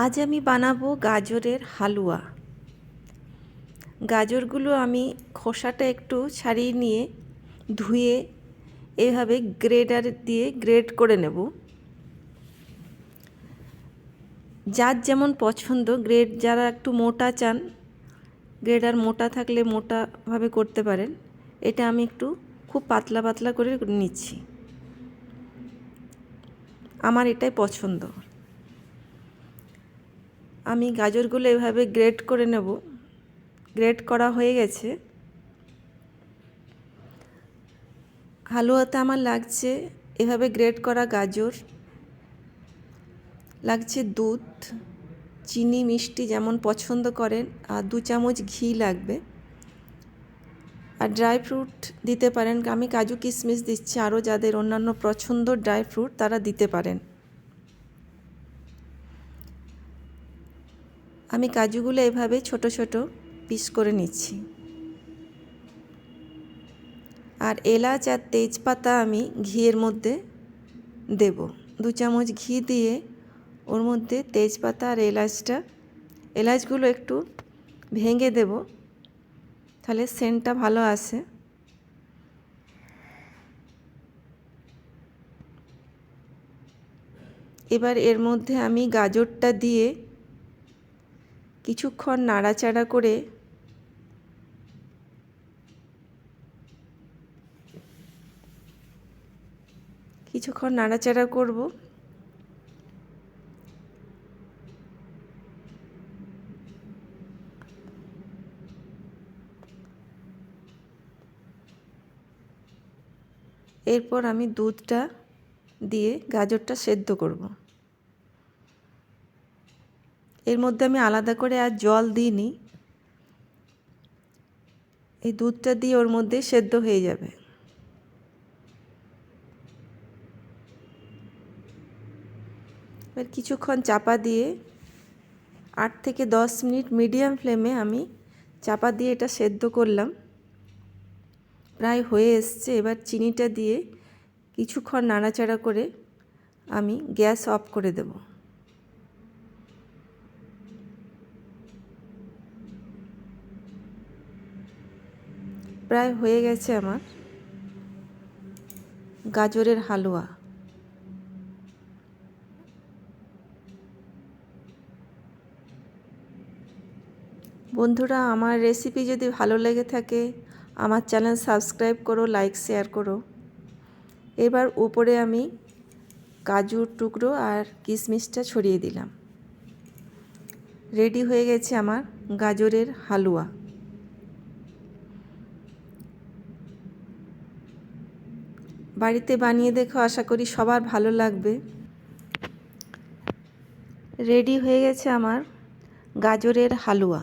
আজ আমি বানাবো গাজরের হালুয়া। গাজরগুলো আমি খোসাটা একটু ছাড়িয়ে নিয়ে ধুয়ে এভাবে গ্রেডার দিয়ে গ্রেড করে নেব। যার যেমন পছন্দ, গ্রেড যারা একটু মোটা চান, গ্রেডার মোটা থাকলে মোটাভাবে করতে পারেন। এটা আমি একটু খুব পাতলা পাতলা করে নিচ্ছি। আমার এটাই পছন্দ। আমি গাজরগুলো এভাবে গ্রেট করে নেব। গ্রেট করা হয়ে গেছে। হালুয়াতে আমার লাগছে এভাবে গ্রেট করা গাজর। লাগছে দুধ, চিনি, মিষ্টি যেমন পছন্দ করেন, আর দু চামচ ঘি লাগবে। আর ড্রাই ফ্রুট দিতে পারেন। আমি কাজু কিশমিশ দিচ্ছি, আরও যাদের অন্যান্য পছন্দ ড্রাই ফ্রুট তারা দিতে পারেন। আমি কাজুগুলো এভাবে ছোট ছোট পিস করে নিচ্ছি। আর এলাচ আর তেজপাতা আমি ঘিয়ের মধ্যে দেব। দু চামচ ঘি দিয়ে ওর মধ্যে তেজপাতা আর এলাচটা, এলাচগুলো একটু ভেঙে দেব, তাহলে সেন্টটা ভালো আসে। এবার এর মধ্যে আমি গাজরটা দিয়ে কিছুক্ষণ নাড়াচাড়া করে কিছুক্ষণ নাড়াচাড়া করব। এরপর আমি দুধটা দিয়ে গাজরটা সেদ্ধ করব। এর মধ্যে আমি আলাদা করে আর জল দিইনি। এই দুধটা দিয়ে ওর মধ্যে সেদ্ধ হয়ে যাবে। এবার কিছুক্ষণ চাপা দিয়ে আট থেকে দশ মিনিট মিডিয়াম ফ্লেমে আমি চাপা দিয়ে এটা সেদ্ধ করলাম। প্রায় হয়ে এসছে। এবার চিনিটা দিয়ে কিছুক্ষণ নাড়াচাড়া করে আমি গ্যাস অফ করে দেবো। প্রায় হয়ে গেছে আমার। গাজরের হালুয়া। বন্ধুরা, আমার রেসিপি যদি ভালো লেগে থাকে, আমার চ্যানেল সাবস্ক্রাইব করো লাইক শেয়ার করো। এবার উপরে আমি কাজুর টুকরো আর কিশমিশটা ছড়িয়ে দিলাম। রেডি হয়ে গেছে আমার গাজরের হালুয়া। বাড়িতে বানিয়ে দেখো আশা করি সবার ভালো লাগবে। রেডি হয়ে গেছে আমার গাজরের হালুয়া।